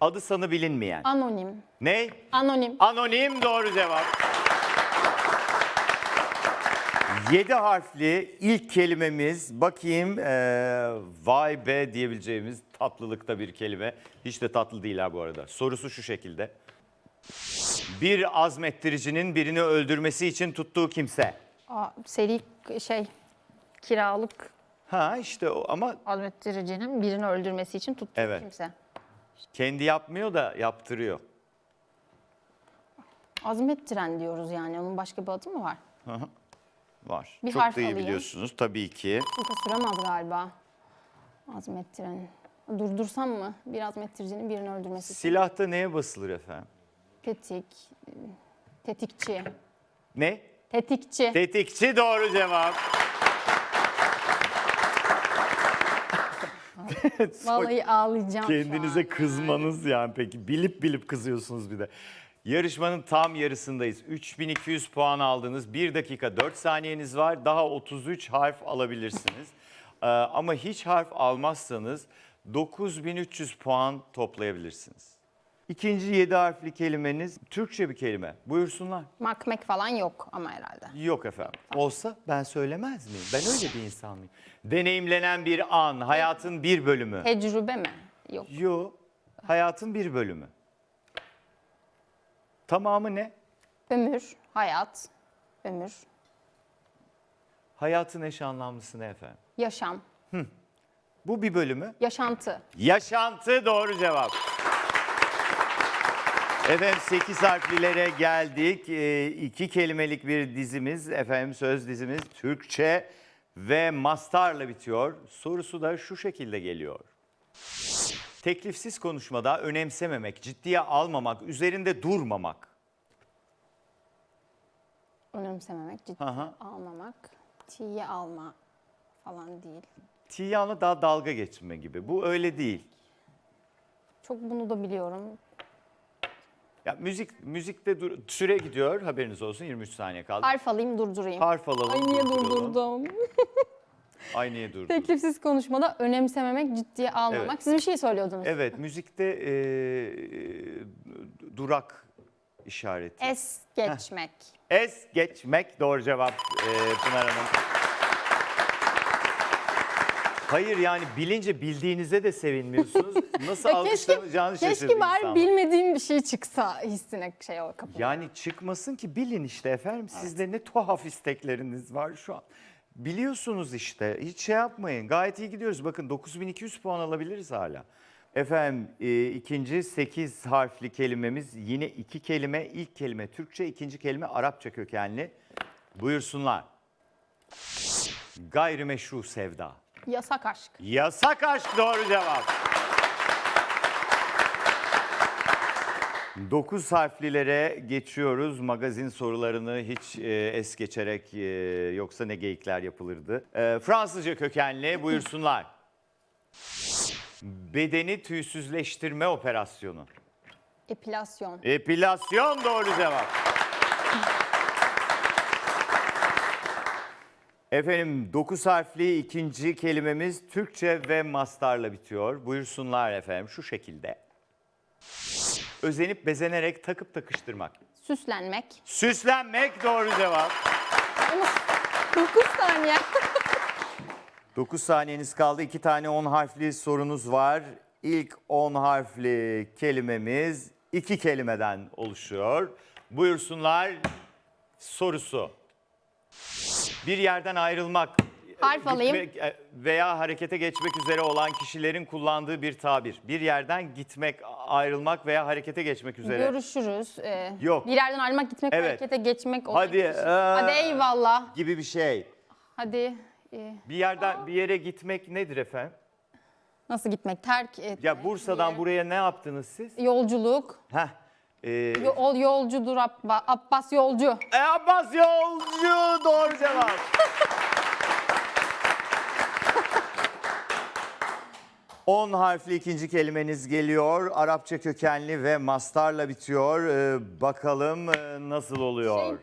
Adı sanı bilinmeyen. Anonim. Ne? Anonim. Anonim doğru cevap. 7 harfli ilk kelimemiz bakayım eee, vay be diyebileceğimiz tatlılıkta bir kelime. Hiç de tatlı değil ha bu arada. Sorusu şu şekilde. Bir azmettiricinin birini öldürmesi için tuttuğu kimse. Aa, seri şey kiralık Ha işte o ama azmettiricinin birini öldürmesi için tuttuğu Evet. kimse. Kendi yapmıyor da yaptırıyor. Azmettiren diyoruz yani. Onun başka bir adı mı var? Var. Bir Çok harf da iyi biliyorsunuz tabii ki. Çok da süremez galiba. Azmettiren. Durdursam mı? Bir azmettiricinin birini öldürmesi. Silahta neye basılır efendim? Tetik. Tetikçi. Ne? Tetikçi. Tetikçi doğru cevap. Vallahi ağlayacağım Kendinize an. kızmanız yani peki. Bilip bilip kızıyorsunuz bir de. Yarışmanın tam yarısındayız. 3200 puan aldınız. 1 dakika 4 saniyeniz var. Daha 33 harf alabilirsiniz. Ee, ama hiç harf almazsanız 9300 puan toplayabilirsiniz. İkinci 7 harfli kelimeniz Türkçe bir kelime. Buyursunlar. Makmek falan yok ama herhalde. Yok efendim. Olsa ben söylemez miyim? Ben öyle bir insan mıyım? Deneyimlenen bir an, hayatın bir bölümü. Tecrübe mi? Yok. Yo, hayatın bir bölümü. Tamamı ne? Ömür, hayat, ömür, Hayatın eş anlamlısı ne efendim? yaşam, Bu bir bölümü. yaşantı. Yaşantı doğru cevap. Efendim 8 harflilere geldik. Ee, iki kelimelik bir dizimiz, efendim söz dizimiz Türkçe ve mastarla bitiyor. Sorusu da şu şekilde geliyor. Teklifsiz konuşmada önemsememek, ciddiye almamak, üzerinde durmamak. Önemsememek, ciddi Hı hı. almamak, tiye alma falan değil. Tiyanla daha dalga geçme gibi. Bu öyle değil. Çok bunu da biliyorum. Ya müzik müzikte dur- süre gidiyor. Haberiniz olsun 23 saniye kaldı. Harf alayım durdurayım. Harf alalım. Ay niye durduralım. durdurdum? Ay niye durdu? Teklifsiz konuşmada önemsememek, ciddiye almamak. Evet. Siz bir şey söylüyordunuz. Evet, müzikte e, durak işareti. Es geçmek. Es geçmek doğru cevap e, Pınar Hanım. Hayır yani bilince bildiğinize de sevinmiyorsunuz. Nasıl Ya keşke, alkışlanacağını şaşırdı keşke bari insan. bilmediğim bir şey çıksa hissine şey o kapı. Yani çıkmasın ki bilin işte efendim. Sizde ne tuhaf istekleriniz var şu an. Biliyorsunuz işte. Hiç şey yapmayın. Gayet iyi gidiyoruz. Bakın 9200 puan alabiliriz hala. Efendim e, ikinci 8 harfli kelimemiz yine iki kelime. İlk kelime Türkçe, ikinci kelime Arapça kökenli. Buyursunlar. Gayrimeşru sevda. Yasak aşk. Yasak aşk doğru cevap. 9 harflilere geçiyoruz. Magazin sorularını hiç e, es geçerek e, yoksa ne geyikler yapılırdı. E, Fransızca kökenli buyursunlar. Bedeni tüysüzleştirme operasyonu. Epilasyon. Epilasyon doğru cevap. Efendim 9 harfli ikinci kelimemiz Türkçe ve mastarla bitiyor. Buyursunlar efendim şu şekilde. Özenip bezenerek takıp takıştırmak. Süslenmek. Süslenmek doğru cevap. 9 saniye. 9 saniyeniz kaldı. 2 tane 10 harfli sorunuz var. İlk 10 harfli kelimemiz iki kelimeden oluşuyor. Buyursunlar sorusu. Bir yerden ayrılmak Harf alayım. gitmek, e, veya harekete geçmek üzere olan kişilerin kullandığı bir tabir. Bir yerden gitmek, ayrılmak veya harekete geçmek üzere. Görüşürüz. Ee, Yok. Bir yerden ayrılmak, gitmek, Evet. harekete geçmek. olan Hadi, kişi. ee, Hadi eyvallah. gibi bir şey. Hadi. ee, Bir yerden bir yere gitmek nedir efendim? nasıl gitmek? Terk etmek. Ya Bursa'dan buraya ne yaptınız siz? Yolculuk. Heh. Ee, Yol, yolcudur Abba, Abbas yolcu. E, Abbas Yolcu doğru cevap. On harfli ikinci kelimeniz geliyor. Arapça kökenli ve mastarla bitiyor. Ee, bakalım e, nasıl oluyor? Şey,